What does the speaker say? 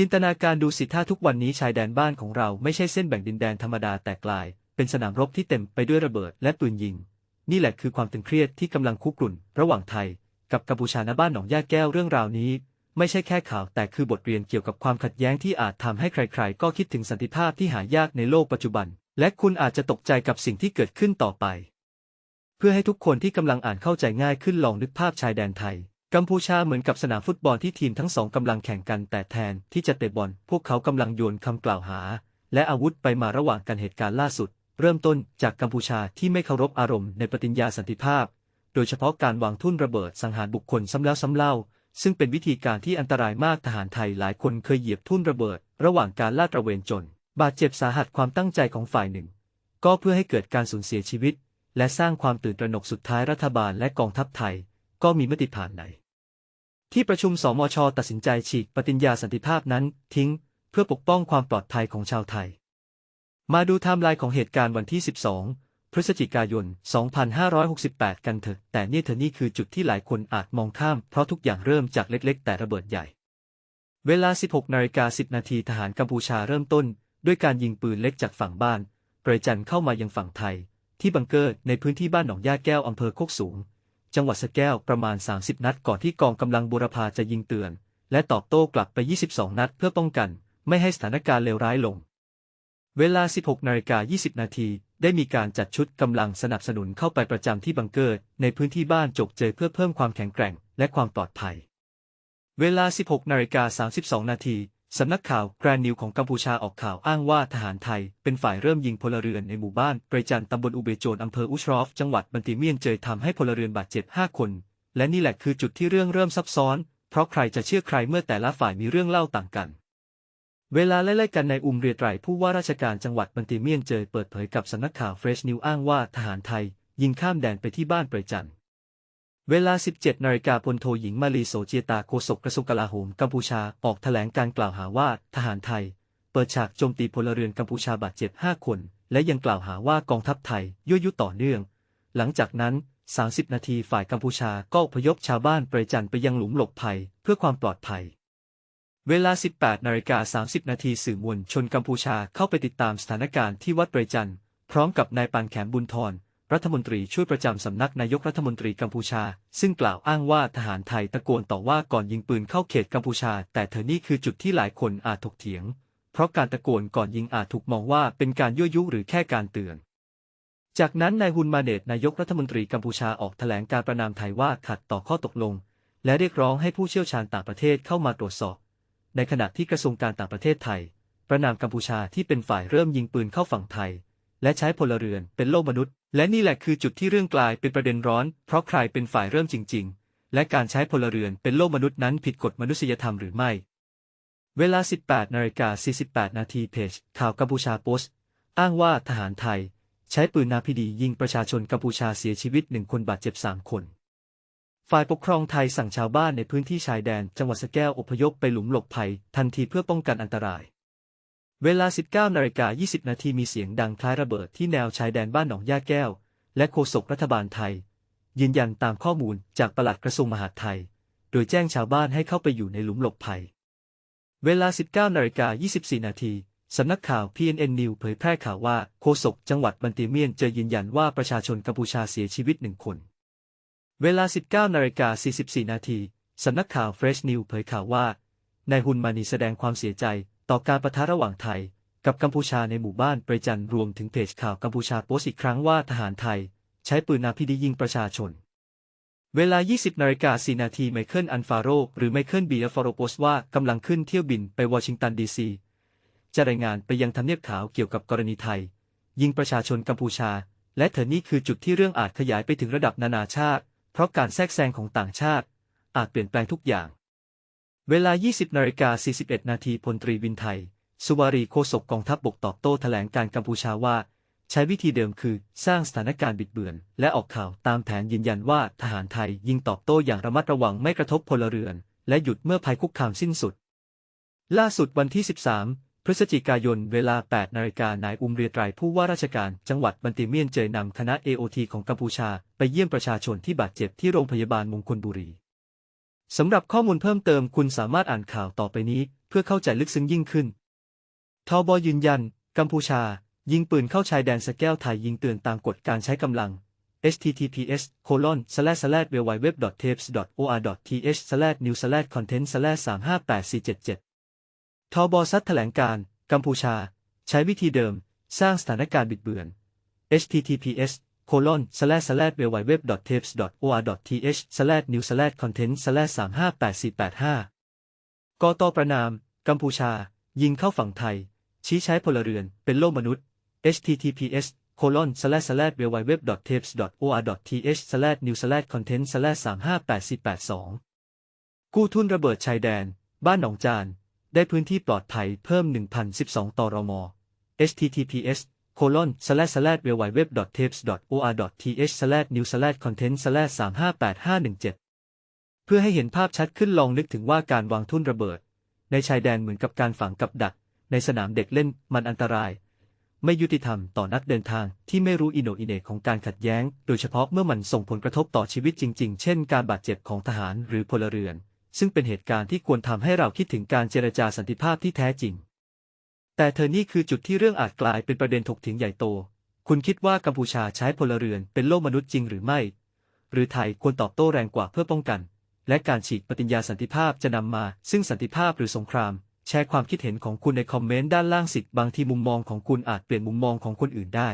จินตนาการดูสิถ้าทุกวันนี้ชายแดนบ้านของเราไม่ใช่เส้นแบ่งดินแดนธรรมดาแต่กลาย เป็นสนามรบที่เต็มไปด้วยระเบิดและปืนยิง นี่แหละคือความตึงเครียดที่กำลังคุกรุ่น ระหว่างไทย กับกัมพูชาณบ้านหนองย่าแก้วเรื่องราวนี้ ไม่ใช่แค่ข่าวแต่คือบทเรียนเกี่ยวกับความขัดแย้งที่อาจทำให้ใคร ๆ ก็คิดถึงสันติภาพที่หายากในโลกปัจจุบัน และคุณอาจจะตกใจกับสิ่งที่เกิดขึ้นต่อไป เพื่อให้ทุกคนที่กำลังอ่านเข้าใจง่ายขึ้นลองนึกภาพชายแดนไทย กัมพูชาเหมือนกับสนามฟุตบอลที่ทีมทั้งสองกำลังแข่งกันแต่แทนที่จะเตะบอล พวกเขากำลังโยนคำกล่าวหา และอาวุธไปมาระหว่างกันเหตุการณ์ล่าสุด เริ่มต้นจากกัมพูชาที่ไม่เคารพอารมณ์ในปฏิญญาสันติภาพ โดยเฉพาะการวางทุ่นระเบิดสังหารบุคคลซ้ำแล้วซ้ำเล่า ซึ่งเป็นวิธีการที่อันตรายมากทหารไทยหลายคนเคยเหยียบทุ่นระเบิด ระหว่างการลาดตระเวนจน บาดเจ็บสาหัสความตั้งใจของฝ่ายหนึ่ง ก็เพื่อให้เกิดการสูญเสียชีวิต และสร้างความตื่นตระหนกสุดท้ายรัฐบาลและกองทัพไทยก็มีมติผ่านใน ที่ประชุมสมช ตัดสินใจฉีกปฏิญญาสันติภาพนั้นทิ้ง เพื่อปกป้องความปลอดภัยของชาวไทย มาดูไทม์ไลน์ของเหตุการณ์วันที่ 12 พฤศจิกายน 2568 กันเถอะ แต่นี่เธอนี่คือจุดที่หลายคนอาจมองข้าม เพราะทุกอย่างเริ่มจากเล็ก ๆ แต่ระเบิดใหญ่ เวลา 16นาฬิกา10 นาทีทหารกัมพูชาเริ่มต้น ด้วยการยิงปืนเล็กจากฝั่งบ้าน ปรยจันเข้ามายังฝั่งไทย ที่บังเกอร์ในพื้นที่บ้านหนองย่าแก้วอำเภอโคกสูง จังหวัดสแก้วประมาณ 30 นัดก่อนที่กองกำลังบูรพาจะยิงเตือน และตอบโต้กลับไป 22 นัดเพื่อป้องกัน ไม่ให้สถานการณ์เลวร้ายลง เวลา 16นาฬิกา20 นาทีได้มีการจัดชุดกำลังสนับสนุนเข้าไปประจำที่บังเกอร์ ในพื้นที่บ้านจกเจอเพื่อเพิ่มความแข็งแกร่งและความปลอดภัย เวลา 16นาฬิกา32 นาที สำนักข่าวแกรนนิวของกัมพูชาออกข่าวอ้างว่าทหารไทย เป็นฝ่ายเริ่มยิงพลเรือนในหมู่บ้านเปรจันตำบลอุเบโจนอำเภออุชรอฟ จังหวัดบันติเมียนเจยทำให้พลเรือนบาดเจ็บ 5 คน และนี่แหละคือจุดที่เรื่องเริ่มซับซ้อน เพราะใครจะเชื่อใครเมื่อแต่ละฝ่ายมีเรื่องเล่าต่างกัน เวลาไล่ๆกันในอุมเรียไตรผู้ว่าราชการจังหวัดบันติเมียนเจยเปิดเผยกับสำนักข่าวเฟรชนิวอ้างว่าทหารไทย ยิงข้ามแดนไปที่บ้านเปรจันท เวลา 17 นาฬิกาพลโทหญิงมาลีโสเจตาโฆษกกระทรวงกลาโหมกัมพูชาออกแถลงการกล่าวหาว่าทหารไทย เปิดฉากโจมตีพลเรือนกัมพูชาบาดเจ็บ 5 คน และยังกล่าวหาว่ากองทัพไทยยั่วยุต่อเนื่อง หลังจากนั้น 30 นาทีฝ่ายกัมพูชาก็พยพชาวบ้านปรยจันไปยังหลุมหลบภัยเพื่อความปลอดภัย เวลา 18 นาฬิกา 30 นาทีสื่อมวลชนกัมพูชาเข้าไปติดตามสถานการณ์ที่วัดปรยจันพร้อมกับนายปานแขมบุญทร รัฐมนตรีช่วยประจำสำนักนายกรัฐมนตรีกัมพูชา ซึ่งกล่าวอ้างว่าทหารไทยตะโกนต่อว่าก่อนยิงปืนเข้าเขตกัมพูชา แต่เธอนี่คือจุดที่หลายคนอาจถกเถียง เพราะการตะโกนก่อนยิงอาจถูกมองว่าเป็นการยั่วยุหรือแค่การเตือน จากนั้นนายฮุนมาเนตนายกรัฐมนตรีกัมพูชาออกแถลงการประนามไทยว่าขัดต่อข้อตกลง และเรียกร้องให้ผู้เชี่ยวชาญต่างประเทศเข้ามาตรวจสอบ ในขณะที่กระทรวงการต่างประเทศไทย ประนามกัมพูชาที่เป็นฝ่ายเริ่มยิงปืนเข้าฝั่งไทยและใช้พลเรือนเป็นโล่มนุษย์ และนี่แหละคือจุดที่เรื่องกลายเป็นประเด็นร้อน เพราะใครเป็นฝ่ายเริ่มจริง ๆ และการใช้พลเรือนเป็นโล่มนุษย์นั้นผิดกฎมนุษยธรรมหรือไม่ เวลา 18นาฬิกา48 นาทีเพจข่าวกัมพูชาโพสต์อ้างว่าทหารไทย ใช้ปืนนาพิดียิงประชาชนกัมพูชาเสียชีวิตหนึ่งคนบาดเจ็บสามคน ฝ่ายปกครองไทยสั่งชาวบ้านในพื้นที่ชายแดน จังหวัดสแก้วอพยพไปหลุมหลบภัย ทันทีเพื่อป้องกันอันตราย เวลา 19นาฬิกา20 นาทีมีเสียงดังคล้ายระเบิดที่แนวชายแดนบ้านหนองย่าแก้ว และโฆษกรัฐบาลไทย ยืนยันตามข้อมูลจากปลัดกระทรวงมหาดไทย โดยแจ้งชาวบ้านให้เข้าไปอยู่ในหลุมหลบภัย เวลา 19นาฬิกา24 นาทีสำนักข่าว PNN News เผยแพร่ข่าวว่าโฆษกจังหวัดบันติเมียนเจอยืนยันว่าประชาชนกัมพูชาเสียชีวิตหนึ่งคน เวลา 19นาฬิกา44 นาทีสำนักข่าว Fresh News เผยข่าวว่านายฮุนมานีแสดงความเสียใจ ต่อการประทะระหว่างไทย กับกัมพูชาในหมู่บ้านเปรจันรวมถึงเพจข่าวกัมพูชาโพสต์อีกครั้งว่าทหารไทย ใช้ปืนนาพิดียิงประชาชน เวลา 20นาฬิกา4นาทีไมเคิลอันฟาโรหรือไมเคิลบีอัฟาโรโพสต์ว่ากำลังขึ้นเที่ยวบินไปวอชิงตันดีซีจะรายงานไปยังทำเนียบขาวเกี่ยวกับกรณีไทย ยิงประชาชนกัมพูชา และเถอนี่คือจุดที่เรื่องอาจขยายไปถึงระดับนานาชาติ เพราะการแทรกแซงของต่างชาติ อาจเปลี่ยนแปลงทุกอย่าง เวลา 20นาฬิกา41 นาทีพลตรีวินไทย สุวารีโฆษกกองทัพบกตอบโต้แถลงการกัมพูชาว่า ใช้วิธีเดิมคือสร้างสถานการณ์บิดเบือน และออกข่าวตามแผนยืนยันว่าทหารไทยยิงตอบโต้อย่างระมัดระวังไม่กระทบพลเรือน และหยุดเมื่อภัยคุกคามสิ้นสุด ล่าสุดวันที่ 13 พฤศจิกายน เวลา 8 นาฬิกานายอุมเรียไตรผู้ว่าราชการจังหวัดบันติเมียนเจยนำคณะ AOT ของกัมพูชาไปเยี่ยมประชาชนที่บาดเจ็บที่โรงพยาบาลมงคลบุรี สำหรับข้อมูลเพิ่มเติมคุณสามารถอ่านข่าวต่อไปนี้ เพื่อเข้าใจลึกซึ้งยิ่งขึ้นทบยืนยัน กัมพูชา ยิงปืนเข้าชายแดนสแก้วไทยยิงเตือนตามกฎการใช้กำลัง https colon slash slash www.tapes or th slash new slash content slash 358 477ทบซัดแถลงการ กัมพูชา ใช้วิธีเดิม สร้างสถานการณ์บิดเบือน https colon slash slash www.tapes or th slash new slash content slash 358 485กตประนาม กัมพูชา ยิงเข้าฝั่งไทย ชี้ใช้พลเรือน เป็นโลกมนุษย์ https colon slash slash www.tapes or th slash new slash content slash 358กู้ทุนระเบิดชายแดน บ้านหนองจาน ได้พื้นที่ปลอดภัยเพิ่ม 1,012 ตรม https colon slash slash www.tapes or th slash new slash content slash 358 517 เพื่อให้เห็นภาพชัดขึ้นลองนึกถึงว่าการวางทุ่นระเบิด ในชายแดนเหมือนกับการฝังกับดัก ในสนามเด็กเล่นมันอันตราย ไม่ยุติธรรมต่อนักเดินทางที่ไม่รู้อินโนอิเหนของการขัดแย้ง โดยเฉพาะเมื่อมันส่งผลกระทบต่อชีวิตจริง ๆ เช่น การบาดเจ็บของทหารหรือพลเรือน ซึ่งเป็นเหตุการณ์ที่ควรทำให้เราคิดถึงการเจรจาสันติภาพที่แท้จริง แต่เธอนี่คือจุดที่เรื่องอาจกลายเป็นประเด็นถกเถียงใหญ่โต คุณคิดว่ากัมพูชาใช้พลเรือนเป็นโลกมนุษย์จริงหรือไม่ หรือไทยควรตอบโต้แรงกว่าเพื่อป้องกัน และการฉีกปฏิญญาสันติภาพจะนำมา ซึ่งสันติภาพหรือสงคราม แชร์ความคิดเห็นของคุณในคอมเมนต์ด้านล่างสิบางทีมุมมองของคุณอาจเปลี่ยนมุมมองของคนอื่นได้